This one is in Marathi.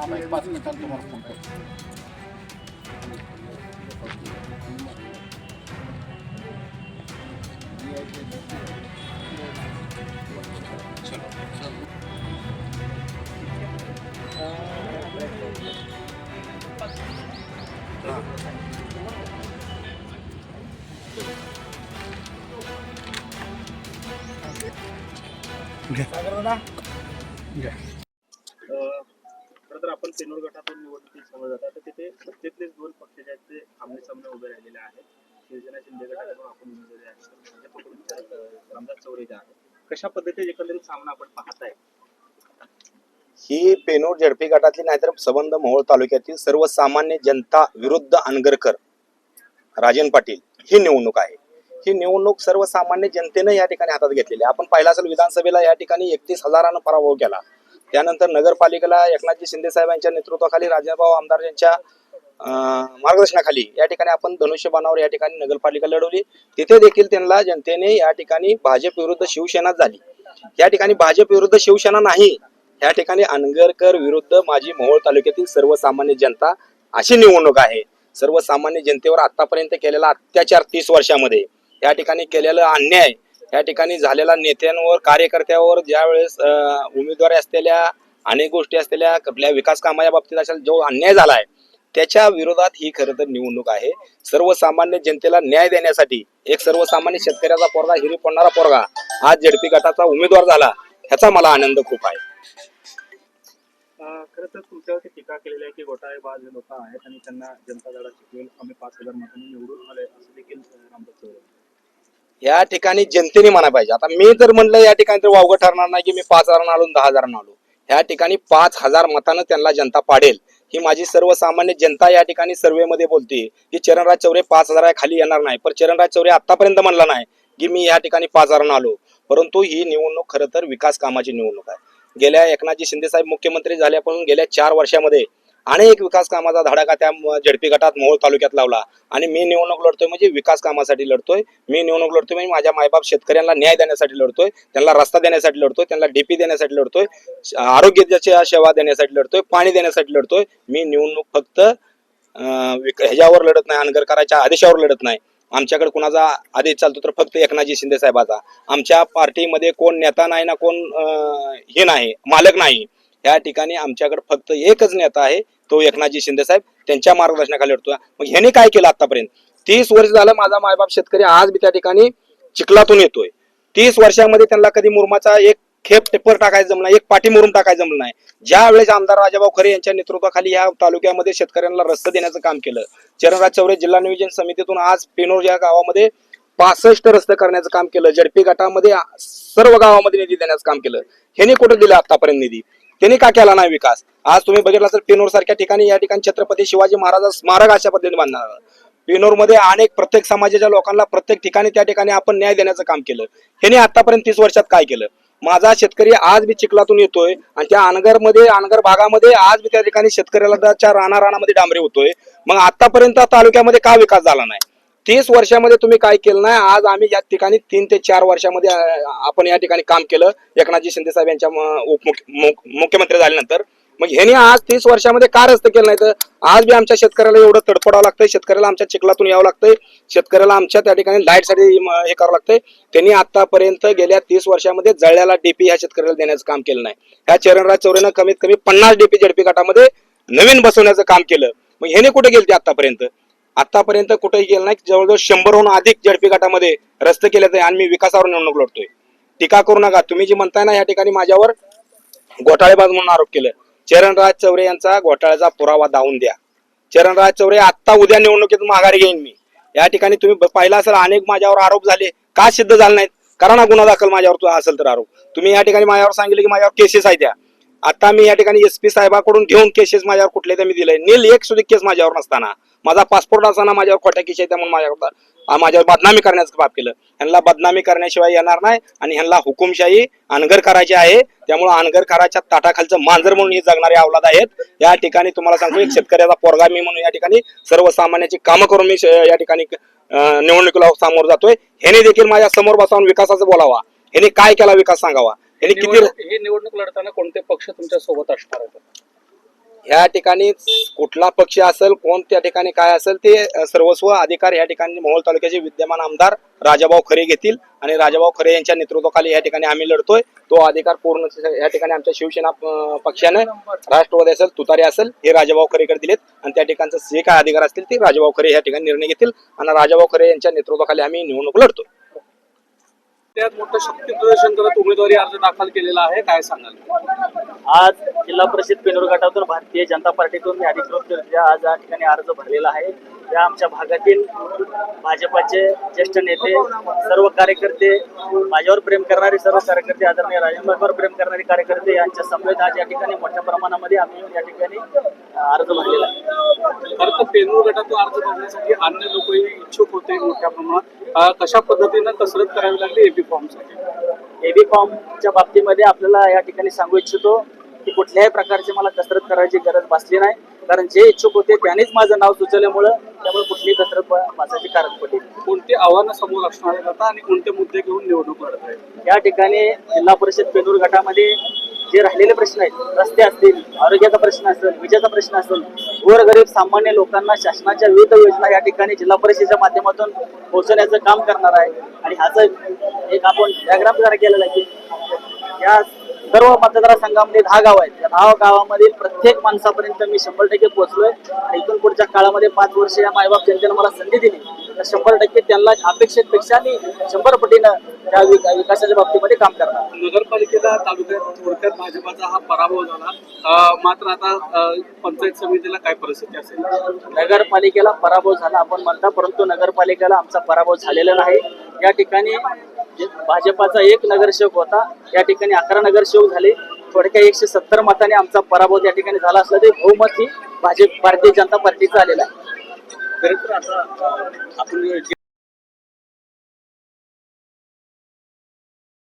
आम्ही पाच मिनिटांत तुम्हाला फोन करतो खरं तर आपण पेनोर गटातून निवडणुकीत समोर जातात तर तिथे सत्तेतलेच दोन पक्ष जे आहेत ते आमने सामने उभे राहिलेले आहेत. शिवसेना शिंदे गटाकडून आपण उमेदवारी आहे. तर भाजपकडून शरद, अं, रामदास चौरे जे आहेत कशा पद्धतीने एकंदरीत सामना आपण पाहताय? ही पेनूर झडपी गटातली नाहीतर सबंध मोहोळ तालुक्यातील सर्वसामान्य जनता विरुद्ध अनगरकर राजन पाटील ही निवडणूक आहे. ही निवडणूक सर्वसामान्य जनतेनं या ठिकाणी हातात घेतलेली आपण पाहिला असेल विधानसभेला या ठिकाणी एकतीस हजारानं पराभव केला. त्यानंतर नगरपालिकेला एकनाथजी शिंदे साहेबांच्या नेतृत्वाखाली राजाभाऊ आमदार यांच्या मार्गदर्शनाखाली या ठिकाणी आपण धनुष्यबाणावर या ठिकाणी नगरपालिका लढवली. तिथे देखील त्यांना जनतेने या ठिकाणी भाजप विरुद्ध शिवसेना झाली. या ठिकाणी भाजप विरुद्ध शिवसेना नाही. या ठिकाणी अनगरकर विरुद्ध माझी मोहोळ तालुक्यातील सर्वसामान्य जनता अशी निवडणूक आहे. सर्वसामान्य जनतेवर आतापर्यंत केलेला अत्याचार तीस वर्षामध्ये. या ठिकाणी केलेला अन्याय या ठिकाणी झालेला नेत्यांवर कार्यकर्त्यावर ज्या वेळेस उमेदवारी असलेल्या अनेक गोष्टी असलेल्या आपल्या विकास कामाच्या बाबतीत असेल जो अन्याय झाला आहे त्याच्या विरोधात ही खरं तर निवडणूक आहे. सर्वसामान्य जनतेला न्याय देण्यासाठी एक सर्वसामान्य शेतकऱ्याचा पोरगा हिरी पडणारा पोरगा आज झेडपी गटाचा उमेदवार झाला ह्याचा मला आनंद खूप आहे. खर खरं तर तुमच्यावरती टीका केलेली आहे की घोटाळेबाज लोक आहेत आणि त्यांना जनता दलाची आम्ही पाच हजार मतांनी निवडून आले असं देखील रामदास चौरे. या ठिकाणी जनतेने म्हणा पाहिजे. आता मी तर म्हणलं या ठिकाणी तर वावगं ठरणार नाही की मी पाच हजारांना आलो दहा हजारांना आलो या ठिकाणी पाच हजार मतानं त्यांना जनता पाडेल. ही माझी सर्वसामान्य जनता या ठिकाणी सर्वेमध्ये बोलते की चरणराज चौरे पाच हजारा खाली येणार नाही. पण चरणराज चौरे आतापर्यंत म्हणला नाही की मी या ठिकाणी पाच हजारांना आलो. परंतु ही निवडणूक खरं तर विकास कामाची निवडणूक आहे. गेल्या एकनाथजी शिंदे साहेब मुख्यमंत्री झाल्यापासून गेल्या चार वर्षामध्ये अनेक विकास कामाचा धडाका त्या झडपी गटात मोहोळ तालुक्यात लावला. आणि मी निवडणूक लढतोय म्हणजे विकास कामासाठी लढतोय. मी निवडणूक लढतोय म्हणजे माझ्या मायबाप शेतकऱ्यांना न्याय देण्यासाठी लढतोय. त्यांना रस्ता देण्यासाठी लढतोय. त्यांना डीपी देण्यासाठी लढतोय. आरोग्याच्या सेवा देण्यासाठी लढतोय. पाणी देण्यासाठी लढतोय. मी निवडणूक फक्त विक- ह्याच्यावर लढत नाही. अनगर करायच्या आदेशावर लढत नाही. आमच्याकडे कुणाचा आदेश चालतो तर फक्त एकनाथजी शिंदे साहेबाचा. आमच्या पार्टीमध्ये कोण नेता नाही ना कोण हे नाही. मालक नाही. या ठिकाणी आमच्याकडे फक्त एकच नेता आहे तो एकनाथजी शिंदे साहेब. त्यांच्या मार्गदर्शनाखाली लढतोय मग ह्याने काय केलं आतापर्यंत? तीस वर्ष झालं माझा मायबाप शेतकरी आज बी त्या ठिकाणी चिखलातून येतोय. तीस वर्षामध्ये त्यांना कधी मुरमाचा एक खेप टेपर टाकायचं जमला एक पाठी मुरुम टाकायचं जमलं नाही. ज्या वेळेस आमदार राजाभाऊ खरे यांच्या नेतृत्वाखाली या तालुक्यामध्ये शेतकऱ्यांना रस्ते देण्याचं काम केलं चरणराज चौरे जिल्हा नियोजन समितीतून आज पेनोर या गावामध्ये पासष्ट रस्ते करण्याचं काम केलं जडपी गटामध्ये सर्व गावामध्ये निधी देण्याचं काम केलं. ह्याने कुठं दिलं आतापर्यंत निधी? त्यांनी का केला नाही विकास? आज तुम्ही बघितला असेल पेनोर सारख्या ठिकाणी या ठिकाणी छत्रपती शिवाजी महाराज स्मारक अशा पद्धतीने बांधणार पेनोरमध्ये अनेक प्रत्येक समाजाच्या लोकांना प्रत्येक ठिकाणी त्या ठिकाणी आपण न्याय देण्याचं काम केलं. ह्याने आतापर्यंत तीस वर्षात काय केलं? माझा शेतकरी आज मी चिखलातून येतोय आणि त्या अनगरमध्ये अनगर भागामध्ये आज मी त्या ठिकाणी शेतकऱ्याला त्या राणा राणामध्ये डांबरे होतोय. मग आतापर्यंत तालुक्यामध्ये का विकास झाला नाही? तीस वर्षामध्ये तुम्ही काय केलं नाही आज आम्ही या ठिकाणी तीन ते चार वर्षामध्ये आपण या ठिकाणी काम केलं. एकनाथजी शिंदे साहेब यांच्या उपमुख्य- मुख- मुख्यमंत्री झाल्यानंतर. मग ह्याने आज तीस वर्षामध्ये का रस्ते केलं नाही तर आज बी आमच्या शेतकऱ्याला एवढं तडफडावं लागतंय शेतकऱ्याला आमच्या चिखलातून यावं लागतंय शेतकऱ्याला आमच्या त्या ठिकाणी लाईटसाठी हे करावं लागतंय. त्यांनी आतापर्यंत गेल्या तीस वर्षामध्ये जळल्याला डीपी ह्या शेतकऱ्याला देण्याचं काम केलं नाही. ह्या चरणराज चौरेनं कमीत कमी पन्नास डीपी झडपी गटामध्ये नवीन बसवण्याचं काम केलं. मग ह्याने कुठे गेलते आतापर्यंत? आतापर्यंत कुठेही गेलं नाही. जवळजवळ शंभरहून अधिक झडपी गटामध्ये रस्ते केले ते आणि मी विकासावर निवडणूक लढतोय. टीका करू नका. तुम्ही जी म्हणताय ना या ठिकाणी माझ्यावर घोटाळेबाज म्हणून आरोप केलं. चरणराज चौरे यांचा घोटाळ्याचा पुरावा दावून द्या. चरणराज चौरे आत्ता उद्या निवडणुकीत माघारी घेईन मी. या ठिकाणी तुम्ही पाहिला असेल अनेक माझ्यावर आरोप झाले. का सिद्ध झाले नाहीत? करा ना गुन्हा दाखल माझ्यावर असेल तर आरोप. तुम्ही या ठिकाणी माझ्यावर सांगितलं की माझ्यावर केसेस आहे त्या आता मी या ठिकाणी एस पी साहेबाकडून घेऊन केसेस माझ्यावर कुठले तर मी दिले. नील एक सुद्धा केस माझ्यावर नसताना. माझा पासपोर्ट असताना माझ्यावर खोट्या केस आहे म्हणून माझ्यावर माझ्यावर बदनामी करण्याचं बाब केलं. ह्यांना बदनामी करण्याशिवाय येणार नाही आणि ह्यांना हुकुमशाही अनगर करायची आहे. त्यामुळे अनगर कराच्या ताटाखालचं मांजर म्हणून हे जगणारे अवलाद आहेत. या ठिकाणी तुम्हाला सांगतो एक शेतकऱ्याचा पोरगा मी म्हणून या ठिकाणी सर्वसामान्याची कामं करून मी या ठिकाणी निवडणुकीला समोर जातोय. ह्याने देखील माझ्यासमोर बसवून विकासाचं बोलावा. ह्याने काय केला विकास सांगावा? यांनी किती निवडणूक- ही निवडणूक लढताना कोणते पक्ष तुमच्यासोबत असणार आहेत? ह्या ठिकाणी कुठला पक्ष असेल कोण त्या ठिकाणी काय असेल ते सर्वस्व अधिकार या ठिकाणी मोहोळ तालुक्याचे विद्यमान आमदार राजाभाऊ खरे घेतील. आणि राजाभाऊ खरे यांच्या नेतृत्वाखाली या ठिकाणी आम्ही लढतोय. तो अधिकार पूर्ण या ठिकाणी आमच्या शिवसेना पक्षाने राष्ट्रवादी असेल तुतारी असेल हे राजाभाऊ खरेकडे दिलेत. आणि त्या ठिकाणचं जे काय अधिकार असतील ते राजाभाऊ खरे या ठिकाणी निर्णय घेतील. आणि राजाभाऊ खरे यांच्या नेतृत्वाखाली आम्ही निवडणूक लढतोय. त्यात मोठं शक्ती प्रदर्शन करत उमेदवारी अर्ज दाखल केलेला आहे. काय सांगाल? आज जिल्हा परिषद पेनूर गटातून भारतीय जनता पार्टीतून मी अधिकृतरित्या आज या ठिकाणी अर्ज भरलेला आहे. त्या आमच्या भागातील भाजपाचे ज्येष्ठ नेते सर्व कार्यकर्ते माझ्यावर प्रेम करणारे सर्व कार्यकर्ते आदरणीय राजेंद्रवर प्रेम करणारे कार्यकर्ते यांच्या समवेत आज या ठिकाणी मोठ्या प्रमाणामध्ये आम्ही या ठिकाणी अर्ज भरलेला आहे. खरं तर गटातून अर्ज भरण्यासाठी अन्य लोकही इच्छुक होते मोठ्या प्रमाणात. कशा पद्धतीनं कसरत करावी लागली एबी फॉर्मसाठी एबी फॉर्मच्या बाबतीमध्ये आपल्याला या ठिकाणी सांगू इच्छितो की कुठल्याही प्रकारची मला कसरत करायची गरज भासली नाही. कारण जे इच्छुक होते त्यांनीच माझं नाव सुचवल्यामुळं त्यामुळे कुठलीही कसरत भासायची कारण पडली. कोणती आव्हानं समोर असणार आहेत आता आणि कोणते मुद्दे घेऊन निवडणूक लढत आहे या ठिकाणी जिल्हा परिषद पेनूर गटामध्ये जे राहिलेले प्रश्न आहेत रस्ते असतील आरोग्याचा प्रश्न असेल विजेचा प्रश्न असेल गोरगरीब सामान्य लोकांना शासनाच्या विविध योजना या ठिकाणी जिल्हा परिषदेच्या माध्यमातून पोहोचवण्याचं काम करणार आहे. आणि ह्याचं एक आपण डायग्राम जरा केलेला आहे की या सर्व मतदारसंघामध्ये दहा गाव आहेत. या दहा गावामधील प्रत्येक माणसापर्यंत मी शंभर टक्के पोहोचलोय. आणि इथून पुढच्या काळामध्ये पाच वर्ष या मायबाप जनतेने मला संधी दिली. तर शंभर टक्के त्यांना अपेक्षेपेक्षा मी शंभर पटीनं त्या विक- विकासाच्या बाबतीमध्ये काम करणार. नगरपालिकेला तालुक्यात थोडक्यात भाजपाचा हा पराभव झाला. मात्र आता पंचायत समितीला काय परिस्थिती असेल? नगरपालिकेला पराभव झाला आपण म्हणता परंतु नगरपालिकेला आमचा पराभव झालेला नाही. या ठिकाणी भाजपाचा एक नगरसेवक होता. या ठिकाणी अकरा नगरसेवक झाले. थोडक्या एकशे सत्तर मताने आमचा पराभव त्या ठिकाणी झाला असला तरी बहुमत ही भाजप भारतीय जनता पार्टीचा आलेला आहे. खरं तर आता आपण